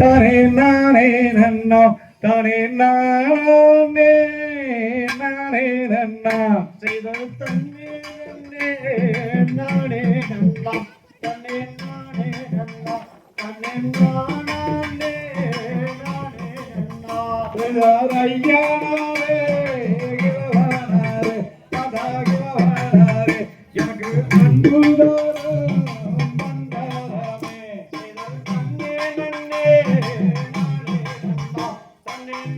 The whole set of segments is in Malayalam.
തനേ നാണേ നന്നോ തനേ നാണേ നാണേ നന്ന. ചെയ്തോ നാണേ നന്ന തന്നെ നാണേ നാണേ தன்னே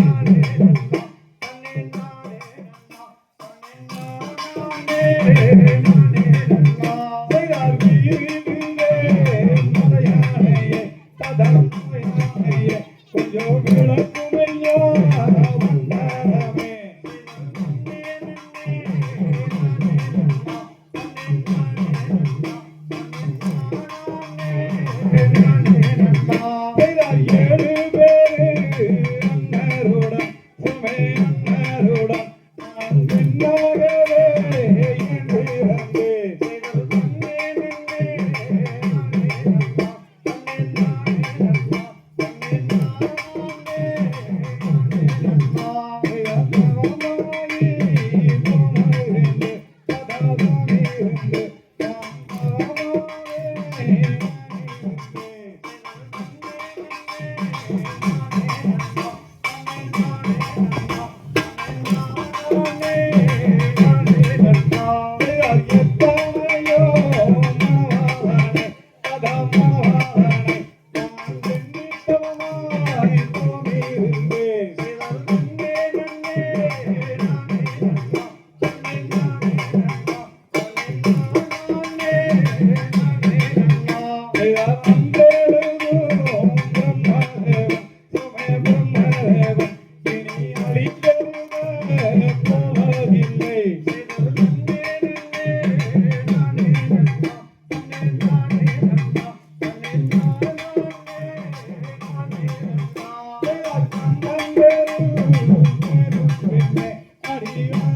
Yeah. you.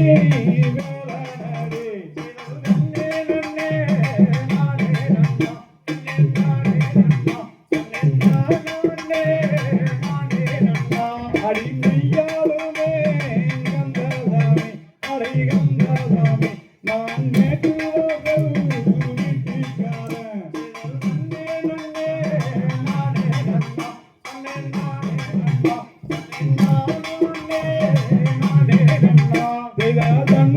Yay!